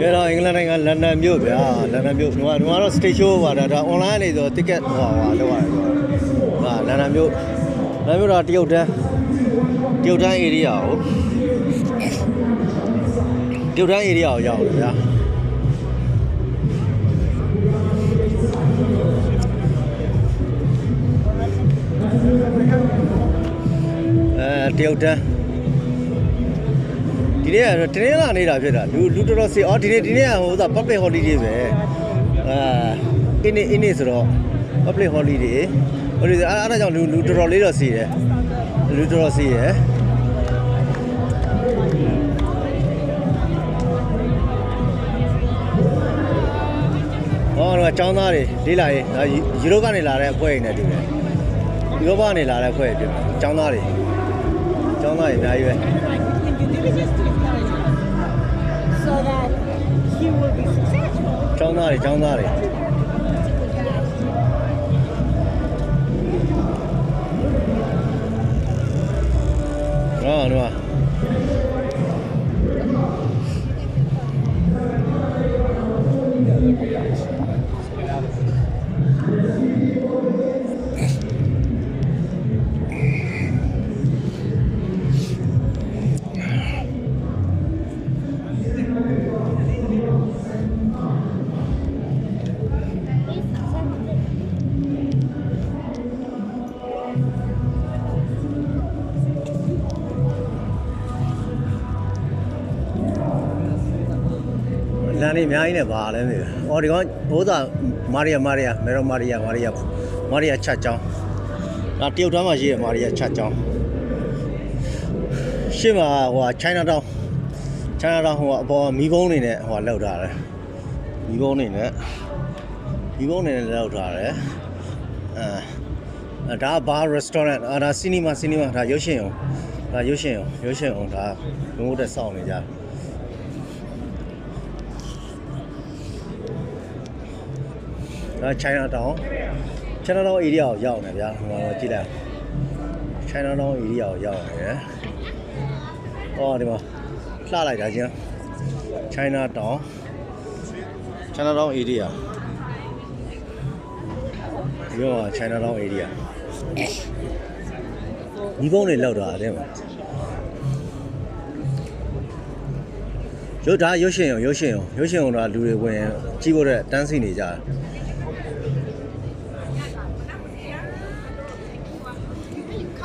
ရတော့အင်္ဂလန်နိုင်ငံလန်ဒန်မြို့ဗျာလန်ဒန်မြို့ဒီမှာဒီမှာတော့ stage show ပါတာဒါ online နေဆို ticket ဟိုဟာလောက်ရတယ်ဆိုဟာလန်ဒန်မြို့လန်ဒန်မြို့တော့တရုတ်တန်းတရုတ်တန်း area ကိုတရုတ်တန်း area ကိုရောက်တယ်ဗျာအဲတရုတ်တန်း ဒီနေ့ကတနင်္လာနေ့တာဖြစ်တာလူလူတော်တော်စီအော်ဒီနေ့ဒီနေ့ကဟိုဥစား public holiday ပဲအာအင်းနေအင်းနေဆိုတော့ public holiday ဟိုဒီအားအားကြောင့်လူလူတော်တော်လေးတော့စီတယ်လူတော်တော်စီရယ်ဟောတော့အချောင်းသားတွေလေးလာရင်ယူရိုကနေလာတဲ့အဖွဲ့တွေနဲ့တူတယ်ယူရိုကနေလာတဲ့အဖွဲ့တွေပြောအချောင်းသားတွေအချောင်းသားတွေအများကြီးပဲ so that he will be successful. John Nottie, လမ်းလေးအများကြီးနဲ့ပါလဲမေ။ဟောဒီကောင်ဘိုးသာမာရီယာမာရီယာမေရောမာရီယာမာရီယာမာရီယာချက်ချောင်းဒါတရုတ်တန်းမှာရှိတဲ့မာရီယာချက်ချောင်းရှေ့မှာဟိုဟာ China Town China Town ဟိုကအပေါ်မီးကုန်းနေနဲ့ဟိုလောက်ထားတယ်မီးကုန်းနေနဲ့မီးကုန်းနေနဲ့လောက်ထားတယ်အဲဒါဘာ restaurant အာဒါ cinema cinema ဒါရုပ်ရှင်အောင်ဒါရုပ်ရှင်အောင်ရုပ်ရှင်အောင်ဒါဘုံဘုတ်တက်စောင့်နေကြတယ် ဒါ China Town China Town area ကိုရောက်နေဗျာဟိုမှာတော့ကြည့်လိုက် China Town area ကိုရောက်နေတယ်။ဟောဒီမှာလှလိုက်တာချင်း China Town China Town area ဒီမှာ China Town area ဒီဘုံတွေလောက်တာတဲ့မှာရုပ်ဒါရုပ်ရှင်ရုံရုပ်ရှင်ရုံရုပ်ရှင်ရုံတော့လူတွေဝင်ကြီးဖို့တဲ့တန်းစီနေကြတယ်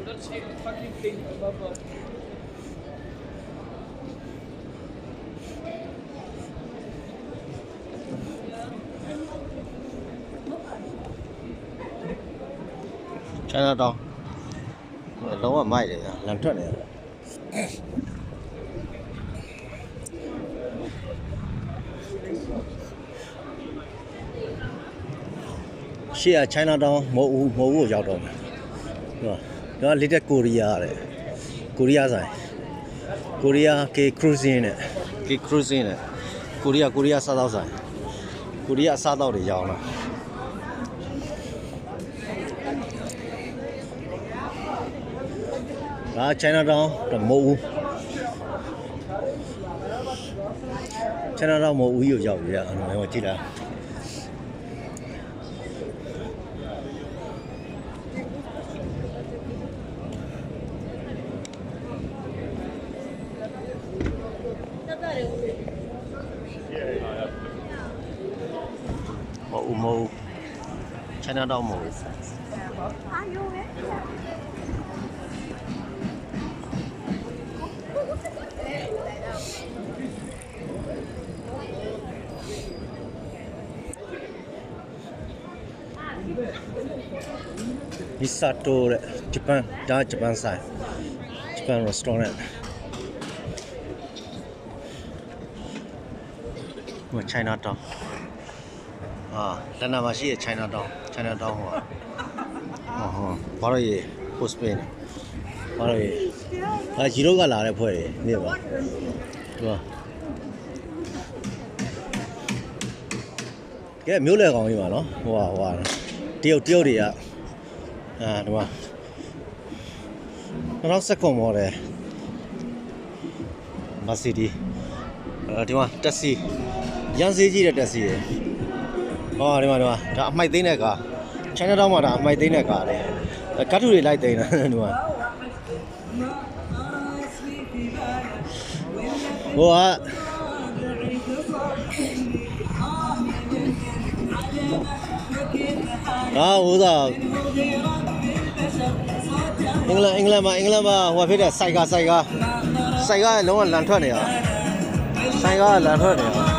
would not say a fucking thing above all. ချမ်းသာတောင်းလုံးဝမိုက်တယ်လမ်းထွက်နေတယ်ရှေ့က China Town မဟုတ်ဘူးမဟုတ်ဘူးကိုရောက်တော့မယ်ဟိုကဒါ Little Korea တဲ့ကိုရီးယားဆိုင်ကိုရီးယား K Cruising နဲ့ K Cruising နဲ့ကိုရီးယားကိုရီးယားစားသောက်ဆိုင်ကိုရီးယားအစားသောက်တွေရောက်လာဒါ China Town တော့မဟုတ်ဘူး China Town မဟုတ်ဘူးကိုရောက်ပြီအဲ့ဒါဟိုကြည့်လား mụ mù China đau mù Misato đấy, Japan, đã Japan sai, Japan restaurant. Của China Town. အာလန်နာမှာရှိတဲ့ China Town China Town ဟိုဟာဟောဟောဘာလို့ရေ post pay နေဘာလို့ရေအဲဂျီရိုကလာတဲ့ဖွဲ့တွေနေပါဒီမှာကဲမျိုးလေကောင်ကြီးပါနော်ဟိုဟာဟိုဟာတရုတ်တရုတ်တွေကအာဒီမှာ2019မော်တယ်မစီဒီအဲဒီမှာတက်စီရန်စေးကြီးတဲ့တက်စီရယ် ဟောဒီမှာဒီမှာဒါအမိုက်သိမ်းတဲ့ကား China Town မှာဒါအမိုက်သိမ်းတဲ့ကားလေကတ်ထူတွေလိုက်သိမ်းတာဒီမှာဟိုကအာဟိုသာအင်္ဂလန်အင်္ဂလန်မှာအင်္ဂလန်မှာဟိုဖြစ်တဲ့စိုက်ကားစိုက်ကားစိုက်ကားလုံးဝလန်ထွက်နေတာစိုက်ကားလန်ထွက်နေတာ